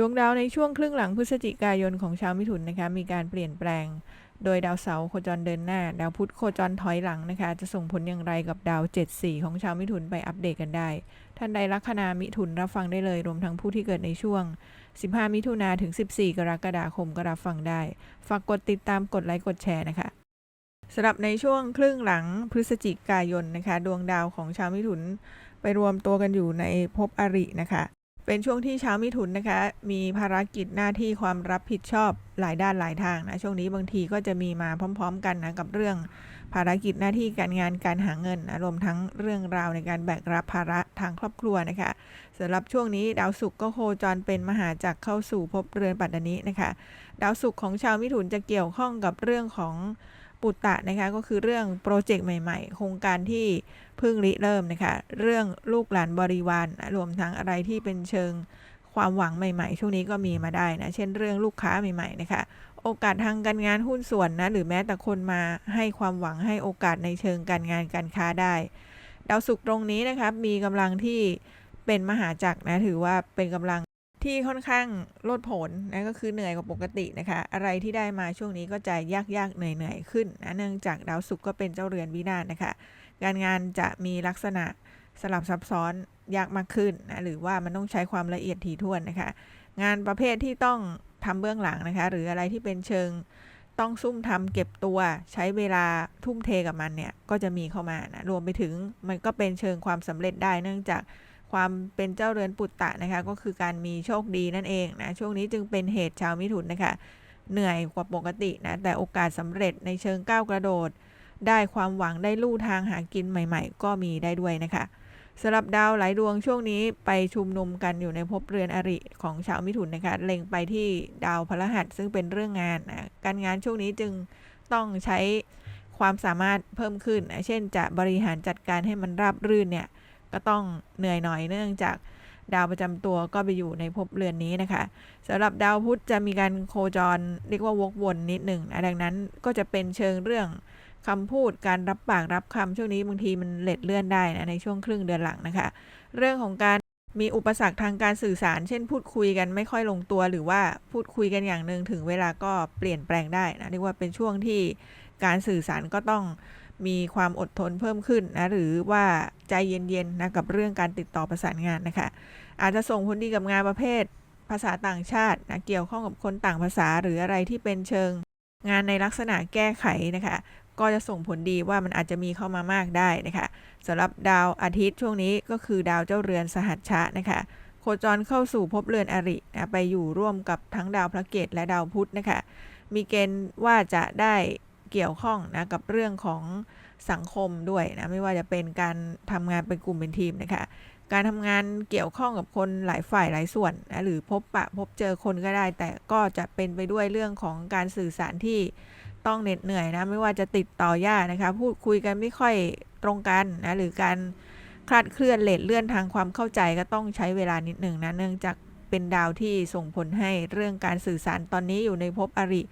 ดวงดาวในช่วงครึ่งหลังพฤศจิกายนของชาวมิถุนนะคะมีการเปลี่ยนแปลง โดยดาวเสาร์โคจรเดินหน้า ดาวพุธโคจรถอยหลังนะคะ จะส่งผลอย่างไรกับดาว 74 ของชาวมิถุนไปอัปเดตกันได้ ท่านใดลัคนามิถุนรับฟังได้เลย รวมทั้งผู้ที่เกิดในช่วง 15 มิถุนาถึง 14 กรกฎาคมก็รับฟังได้ ฝากกดติดตามกดไลค์กดแชร์นะคะสำหรับในช่วงครึ่งหลังพฤศจิกายนนะคะ ดวงดาวของชาวมิถุนไปรวมตัวกันอยู่ในภพอรินะคะ เป็นช่วงที่ชาวมิถุนนะคะ มีภารกิจหน้าที่ความรับผิดชอบหลายด้านหลายทางนะ ช่วงนี้บางทีก็จะมีมาพร้อม ๆ กันนะกับเรื่องภารกิจหน้าที่การงานการหาเงินนะรวมทั้งเรื่องราวในการแบกรับภาระทางครอบครัวนะคะสำหรับช่วงนี้ดาวศุกร์ก็โคจรเป็นมหาจักรเข้าสู่ภพเรือนปัตตานีนะคะ ดาวศุกร์ของชาวมิถุนจะเกี่ยวข้องกับเรื่องของ ปุตตะนะคะก็คือเรื่องโปรเจกต์ใหม่ ๆ โครงการที่เพิ่งริเริ่มนะคะเรื่องลูกหลานบริวารรวมทั้งอะไรที่เป็นเชิงความหวังใหม่ ๆ ช่วงนี้ก็มีมาได้นะ เช่นเรื่องลูกค้าใหม่ๆนะคะโอกาสทางการงานหุ้นส่วนนะหรือแม้แต่คนมาให้ความหวังให้โอกาสในเชิงการงานการค้าได้ ดาวศุกร์ตรงนี้นะคะมีกำลังที่เป็นมหาจักรนะถือว่าเป็นกำลัง ที่ค่อนข้างลดผลนะก็คือเหนื่อยกว่าปกตินะคะ อะไรที่ได้มาช่วงนี้ก็จะยากยากเหนื่อยเหนื่อยขึ้นนะเนื่องจากดาวศุกร์ก็เป็นเจ้าเรือนวินาศนะคะการงานจะมีลักษณะสลับซับซ้อนยากมากขึ้นนะหรือว่ามันต้องใช้ความละเอียดถี่ถ้วนนะคะ งานประเภทที่ต้องทำเบื้องหลังนะคะ หรืออะไรที่เป็นเชิงต้องซุ่มทำเก็บตัวใช้เวลาทุ่มเทกับมันเนี่ยก็จะมีเข้ามานะรวมไปถึงมันก็เป็นเชิงความสำเร็จได้เนื่องจาก ความเป็นเจ้าเรือนปุตตะนะคะก็คือการมีโชคดีนั่นเองนะช่วงนี้จึงเป็นเหตุชาวมิถุนนะคะเหนื่อยกว่าปกตินะแต่โอกาสสำเร็จในเชิงก้าวกระโดด ได้ความหวังได้ลู่ทางหากินใหม่ๆ ก็มีได้ด้วยนะคะสำหรับดาวหลายดวงช่วงนี้ไปชุมนุมกันอยู่ในภพเรือนอริของชาวมิถุนนะคะเล็งไปที่ดาวพฤหัสซึ่งเป็นเรื่องงานนะการงานช่วงนี้จึงต้องใช้ความสามารถเพิ่มขึ้นนะเช่น จะบริหารจัดการให้มันราบรื่นเนี่ย ก็ต้องเหนื่อยหน่อยเนื่องจากดาวประจำตัวก็ไปอยู่ในภพเรือนนี้นะคะสำหรับดาวพุธจะมีการโคจรเรียกว่าวกวนนิดหนึ่งนะดังนั้นก็จะเป็นเชิงเรื่องคำพูดการรับปากรับคำช่วงนี้บางทีมันเล็ดเลื่อนได้นะในช่วงครึ่งเดือนหลังนะคะ เรื่องของการมีอุปสรรคทางการสื่อสาร เช่น พูดคุยกันไม่ค่อยลงตัว หรือว่าพูดคุยกันอย่างหนึ่งถึงเวลาก็เปลี่ยนแปลงได้นะเรียกว่าเป็นช่วงที่การสื่อสารก็ต้อง มีความอดทนเพิ่มขึ้นนะหรือว่าใจเย็นๆนะกับเรื่องการติดต่อประสานงานนะคะ อาจจะส่งผลดีกับงานประเภท ภาษาต่างชาตินะเกี่ยวข้องกับคนต่างภาษาหรืออะไรที่เป็นเชิง งานในลักษณะแก้ไขนะคะ ก็จะส่งผลดีว่ามันอาจจะมีเข้ามามากได้นะคะสำหรับดาวอาทิตย์ช่วงนี้ก็คือดาวเจ้าเรือนสหัชชะนะคะโคจรเข้าสู่ภพเรือนอรินะไปอยู่ร่วมกับทั้งดาวพระเกตและดาวพุธนะคะมีเกณฑ์ว่าจะได้ เกี่ยวข้องนะกับเรื่องของสังคมด้วยนะไม่ว่าจะเป็นการทำงานเป็นกลุ่มเป็นทีมนะคะการทำงานเกี่ยวข้องกับคนหลายฝ่ายหลายส่วนนะหรือพบปะพบเจอคนก็ได้ แต่ก็จะเป็นไปด้วยเรื่องของการสื่อสารที่ต้องเหน็ดเหนื่อยนะไม่ว่าจะติดต่อยากนะคะพูดคุยกันไม่ค่อยตรงกันนะหรือการคลาดเคลื่อนเลทเลื่อนทางความเข้าใจก็ต้องใช้เวลานิดหนึ่งนะเนื่องจากเป็นดาวที่ส่งผลให้เรื่องการสื่อสารตอนนี้อยู่ในภพอริ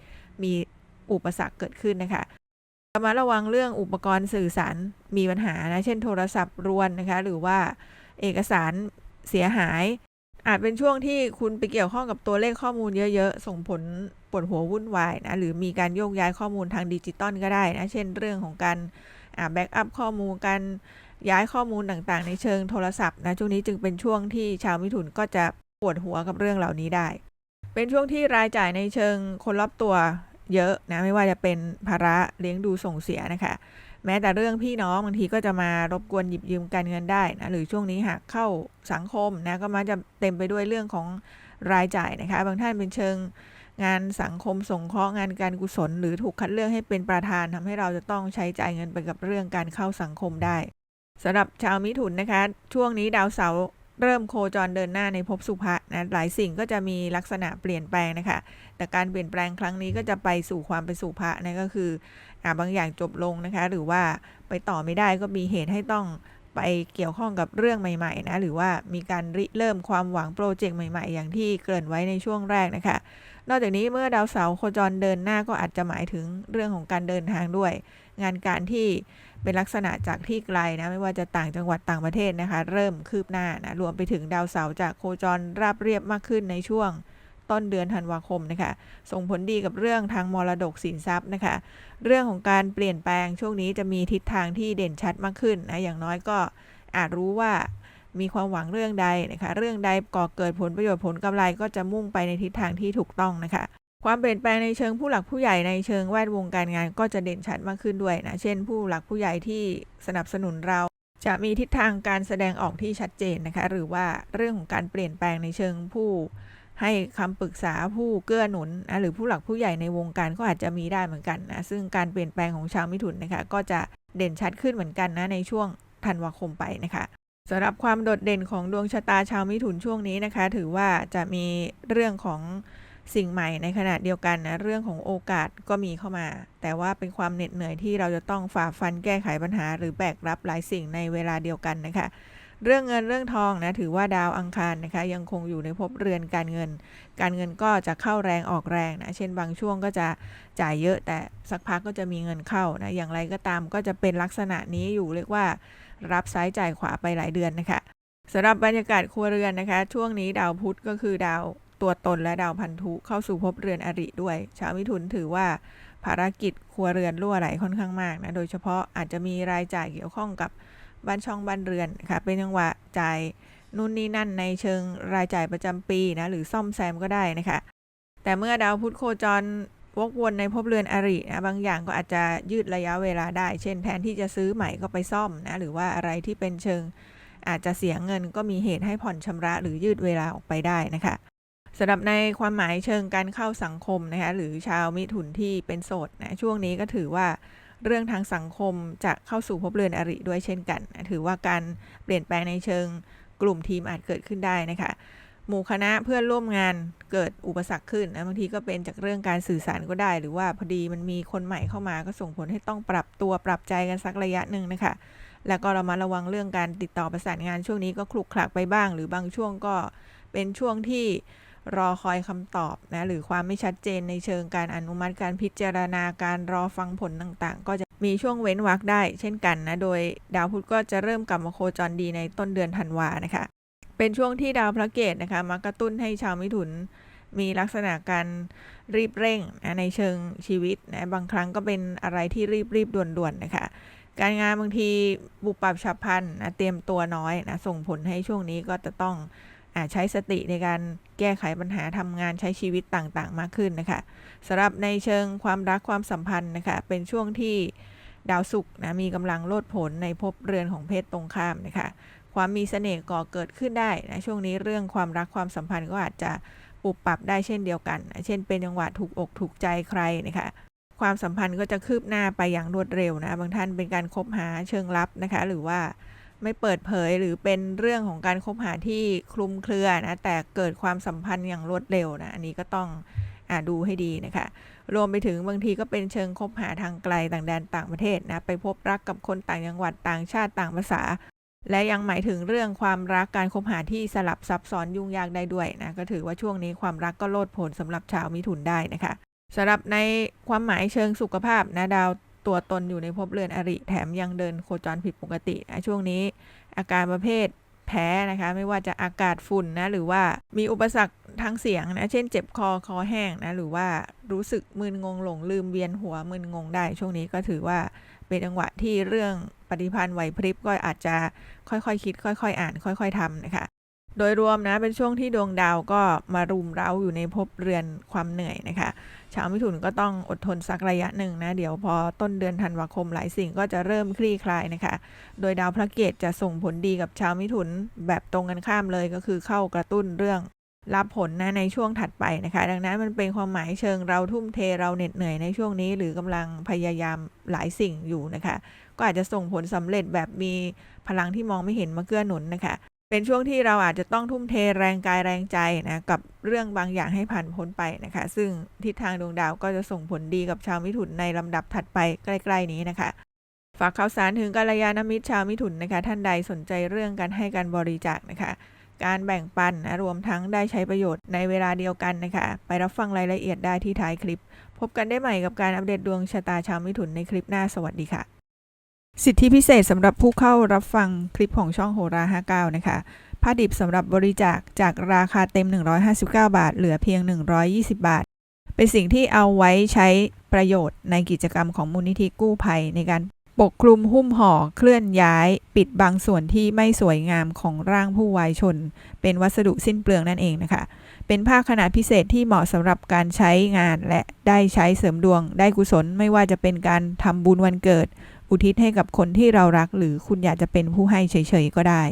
มี อุปสรรคเกิดขึ้นนะคะระมัดระวังเรื่องอุปกรณ์สื่อสารมีปัญหานะ เช่นโทรศัพท์รวนนะคะ หรือว่าเอกสารเสียหาย อาจเป็นช่วงที่คุณไปเกี่ยวข้องกับตัวเลขข้อมูลเยอะๆ ส่งผลปวดหัววุ่นวายนะ หรือมีการโยกย้ายข้อมูลทางดิจิตอลก็ได้นะ เช่นเรื่องของการแบ็กอัพข้อมูลการย้ายข้อมูลต่างๆ ในเชิงโทรศัพท์นะ ช่วงนี้จึงเป็นช่วงที่ชาวมิถุนก็จะปวดหัวกับเรื่องเหล่านี้ได้ เป็นช่วงที่รายจ่ายในเชิงคนรอบตัว เยอะนะไม่ว่าจะเป็นภาระเลี้ยงดูส่งเสียนะคะ แม้แต่เรื่องพี่น้องบางทีก็จะมารบกวนหยิบยืมการเงินได้นะหรือช่วงนี้หากเข้าสังคมนะก็มักจะเต็มไปด้วยเรื่องของรายจ่ายนะคะ บางท่านเป็นเชิงงานสังคมสงเคราะห์งานการกุศล หรือถูกคัดเลือกให้เป็นประธานทำให้เราจะต้องใช้จ่ายเงินไปกับเรื่องการเข้าสังคมได้สำหรับชาวมิถุนนะคะ ช่วงนี้ดาวเสาร์ เริ่มโคจรเดินหน้าในภพสุภะนะหลายสิ่งก็จะมีลักษณะเปลี่ยนแปลงนะคะ แต่การเปลี่ยนแปลงครั้งนี้ก็จะไปสู่ความเป็นสุภะนะก็คืออ่าบางอย่างจบลงนะคะ หรือว่าไปต่อไม่ได้ก็มีเหตุให้ต้องไปเกี่ยวข้องกับเรื่องใหม่ๆนะหรือว่ามีการริเริ่มความหวังโปรเจกต์ใหม่ ๆ อย่างที่เกริ่นไว้ในช่วงแรกนะคะ นอกจากนี้เมื่อดาวเสาร์โคจรเดินหน้าก็อาจจะหมายถึงเรื่องของการเดินทางด้วย งานการที่เป็นลักษณะจากที่ไกลนะไม่ว่าจะต่างจังหวัดต่างประเทศนะคะ เริ่มคืบหน้านะรวมไปถึงดาวเสาร์จากโคจรราบเรียบมากขึ้นในช่วงต้นเดือนธันวาคมนะคะส่งผลดีกับเรื่องทางมรดกสินทรัพย์นะคะ เรื่องของการเปลี่ยนแปลงช่วงนี้จะมีทิศทางที่เด่นชัดมากขึ้นนะอย่างน้อยก็อาจรู้ว่า มีความหวังเรื่องใดนะคะเรื่องใดก่อเกิดผลประโยชน์ผลกำไรก็จะมุ่งไปในทิศทางที่ถูกต้องนะคะ ความเปลี่ยนแปลงในเชิงผู้หลักผู้ใหญ่ในเชิงแวดวงการงานก็จะเด่นชัดมากขึ้นด้วยนะเช่น ผู้หลักผู้ใหญ่ที่สนับสนุนเราจะมีทิศทางการแสดงออกที่ชัดเจนนะคะ หรือว่าเรื่องของการเปลี่ยนแปลงในเชิงผู้ให้คำปรึกษาผู้เกื้อหนุนนะหรือผู้หลักผู้ใหญ่ในวงการก็อาจจะมีได้เหมือนกันนะซึ่งการเปลี่ยนแปลงของชาวมิถุนนะคะ ก็จะเด่นชัดขึ้นเหมือนกันนะในช่วงธันวาคมไปนะคะ สำหรับความโดดเด่นของดวงชะตาชาวมิถุนช่วงนี้นะคะ ถือว่าจะมีเรื่องของสิ่งใหม่ในขณะเดียวกันนะเรื่องของโอกาสก็มีเข้ามา แต่ว่าเป็นความเหน็ดเหนื่อยที่เราจะต้องฝ่าฟันแก้ไขปัญหา หรือแบกรับหลายสิ่งในเวลาเดียวกันนะคะ เรื่องเงินเรื่องทองนะถือว่าดาวอังคารนะคะ ยังคงอยู่ในภพเรือนการเงิน การเงินก็จะเข้าแรงออกแรงนะเช่นบางช่วงก็จะจ่ายเยอะแต่สักพักก็จะมีเงินเข้านะอย่างไรก็ตามก็จะเป็นลักษณะนี้อยู่เรียกว่า รับซ้ายจ่ายขวาไปหลายเดือนนะคะสำหรับบรรยากาศครัวเรือนนะคะ ช่วงนี้ดาวพุธก็คือดาวตัวตนและดาวพันธุเข้าสู่ภพเรือนอริด้วย ชาวมิถุนถือว่าภารกิจครัวเรือนรั่วไหลค่อนข้างมากนะ โดยเฉพาะอาจจะมีรายจ่ายเกี่ยวข้องกับบ้านช่องบ้านเรือนนะคะเป็นจังหวะจ่ายนู่นนี่นั่นในเชิงรายจ่ายประจำปีนะ หรือซ่อมแซมก็ได้นะคะ แต่เมื่อดาวพุธโคจร วกวนในภพเรือนอรินะบางอย่างก็อาจจะยืดระยะเวลาได้ เช่น แทนที่จะซื้อใหม่ก็ไปซ่อมนะหรือว่าอะไรที่เป็นเชิง อาจจะเสียเงินก็มีเหตุให้ผ่อนชำระ หรือยืดเวลาออกไปได้นะคะสำหรับในความหมายเชิงการเข้าสังคมนะคะหรือชาวมิถุนที่เป็นโสดนะช่วงนี้ก็ถือว่าเรื่องทางสังคมจะเข้าสู่ภพเรือนอริด้วยเช่นกันนะถือว่าการเปลี่ยนแปลงในเชิงกลุ่มทีมอาจเกิดขึ้นได้นะคะ หมู่คณะเพื่อนร่วมงานเกิดอุปสรรคขึ้นนะบางทีก็เป็นจากเรื่องการสื่อสารก็ได้ หรือว่าพอดีมันมีคนใหม่เข้ามาก็ส่งผลให้ต้องปรับตัวปรับใจกันสักระยะหนึ่งนะคะ แล้วก็เรามาระวังเรื่องการติดต่อประสานงานช่วงนี้ก็คลุกคลักไปบ้าง หรือบางช่วงก็เป็นช่วงที่รอคอยคำตอบนะหรือความไม่ชัดเจนในเชิงการอนุมัติการพิจารณาการรอฟังผลต่างๆ ก็จะมีช่วงเว้นวรรคได้ เช่นกันนะโดยดาวพุธก็จะเริ่มกลับมาโคจรดีในต้นเดือนธันวานะคะ เป็นช่วงที่ดาวพระเกตนะคะมากระตุ้นให้ชาวมิถุนมีลักษณะการรีบเร่งนะในเชิงชีวิตนะบางครั้งก็เป็นอะไรที่รีบรีบด่วนๆนะคะ การงานบางทีบุปรับฉับพลันนะเตรียมตัวน้อยนะส่งผลให้ช่วงนี้ก็จะต้องอใช้สติในการแก้ไขปัญหาทำงานใช้ชีวิตต่างๆ มากขึ้นนะคะสำหรับในเชิงความรักความสัมพันธ์นะคะเป็นช่วงที่ดาวศุกร์นะมีกำลังโลดผลในภพเรือนของเพศตรงข้ามนะคะ ความมีเสน่ห์ก่อเกิดขึ้นได้นะช่วงนี้เรื่องความรักความสัมพันธ์ก็อาจจะปรับปรับได้เช่นเดียวกันนะเช่นเป็นจังหวะถูกอกถูกใจใครนะคะความสัมพันธ์ก็จะคืบหน้าไปอย่างรวดเร็วนะบางท่านเป็นการคบหาเชิงลับนะคะ หรือว่าไม่เปิดเผยหรือเป็นเรื่องของการคบหาที่คลุมเครือนะแต่เกิดความสัมพันธ์อย่างรวดเร็วนะอันนี้ก็ต้องอดูให้ดีนะคะ รวมไปถึงบางทีก็เป็นเชิงคบหาทางไกลต่างแดนต่างประเทศนะไปพบรักกับคนต่างจังหวัดต่างชาติต่างภาษา และยังหมายถึงเรื่องความรักการคบหาที่สลับซับซ้อนยุ่งยากได้ด้วยนะก็ถือว่าช่วงนี้ความรักก็โลดโผลสำหรับชาวมิถุนได้นะคะสำหรับในความหมายเชิงสุขภาพนะดาวตัวตนอยู่ในภพเรือนอริแถมยังเดินโคจรผิดปกตินะช่วงนี้ อาการประเภทแพ้นะคะไม่ว่าจะอากาศฝุ่นนะหรือว่ามีอุปสรรคทางเสียงนะเช่นเจ็บคอคอแห้งนะหรือว่ารู้สึกมึนงงหลงลืมเวียนหัวมึนงงได้ ช่วงนี้ก็ถือว่าเป็นจังหวะที่เรื่อง ปฏิพันธ์ไหวพริบก็อาจจะค่อยๆคคิด ค่อย ๆ อ่าน ค่อย ๆทำนะคะ โดยรวมนะเป็นช่วงที่ดวงดาวก็มารุมเร้าอยู่ในภพเรือนความเหนื่อยนะคะ ชาวมิถุนก็ต้องอดทนสักระยะหนึ่งนะ เดี๋ยวพอต้นเดือนธันวาคมหลายสิ่งก็จะเริ่มคลี่คลายนะคะ โดยดาวพระเกตจะส่งผลดีกับชาวมิถุนแบบตรงกันข้ามเลยก็คือเข้ากระตุ้นเรื่อง รับผลนะในช่วงถัดไปนะคะ ดังนั้นมันเป็นความหมายเชิงเราทุ่มเทเราเหน็ดเหนื่อยในช่วงนี้ หรือกำลังพยายามหลายสิ่งอยู่นะคะ ก็อาจจะส่งผลสำเร็จแบบมีพลังที่มองไม่เห็นมาเกื้อหนุนนะคะ เป็นช่วงที่เราอาจจะต้องทุ่มเทแรงกายแรงใจนะกับเรื่องบางอย่างให้ผ่านพ้นไปนะคะ ซึ่งทิศทางดวงดาวก็จะส่งผลดีกับชาวมิถุนในลำดับถัดไปใกล้ๆนี้นะคะฝากข่าวสารถึงกัลยาณมิตรชาวมิถุนนะคะ ท่านใดสนใจเรื่องการให้การบริจาคนะคะ การแบ่งปันนะรวมทั้งได้ใช้ประโยชน์ในเวลาเดียวกันนะคะ ไปรับฟังรายละเอียดได้ที่ท้ายคลิป พบกันได้ใหม่กับการอัปเดตดวงชะตาชาวมิถุนในคลิปหน้าสวัสดีค่ะ สิทธิพิเศษสำหรับผู้เข้ารับฟังคลิปของช่องโหรา 59 นะคะผ้าดิบสำหรับบริจาคจากราคาเต็ม 159 บาท เหลือเพียง 120 บาท เป็นสิ่งที่เอาไว้ใช้ประโยชน์ในกิจกรรมของมูลนิธิกู้ภัยในการ ปกคลุมหุ้มห่อเคลื่อนย้าย ปิดบางส่วนที่ไม่สวยงามของร่างผู้วายชน เป็นวัสดุสิ้นเปลืองนั่นเองนะคะ เป็นผ้าขนาดพิเศษที่เหมาะสำหรับการใช้งานและได้ใช้เสริมดวง ได้กุศลไม่ว่าจะเป็นการทำบุญวันเกิด อุทิศให้กับคนที่เรารัก หรือคุณอยากจะเป็นผู้ให้เฉยๆก็ได้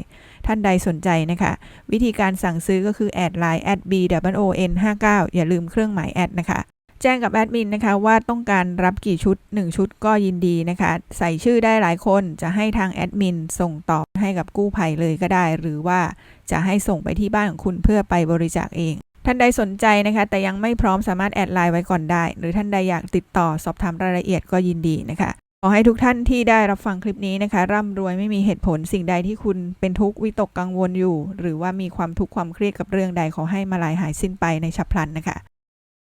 ท่านใดสนใจนะคะ วิธีการสั่งซื้อก็คือแอดไลน์ b w o n 5 9อย่าลืมเครื่องหมายแอดนะคะ แจ้งกับแอดมินนะคะว่าต้องการรับกี่ชุด 1 ชุดก็ยินดีนะคะ ใส่ชื่อได้หลายคนจะให้ทางแอดมินส่งตอบให้กับกู้ภัยเลยก็ได้ หรือว่าจะให้ส่งไปที่บ้านของคุณเพื่อไปบริจาคเองท่านใดสนใจนะคะ แต่ยังไม่พร้อมสามารถแอดไลน์ไว้ก่อนได้ หรือท่านใดอยากติดต่อสอบถามรายละเอียดก็ยินดีนะคะ ขอให้ทุกท่านที่ได้รับฟังคลิปนี้นะคะ ร่ำรวยไม่มีเหตุผลสิ่งใดที่คุณเป็นทุกข์วิตกกังวลอยู่ หรือว่ามีความทุกข์ความเครียดกับเรื่องใดขอให้มาลายหายสิ้นไปในฉับพลันนะคะ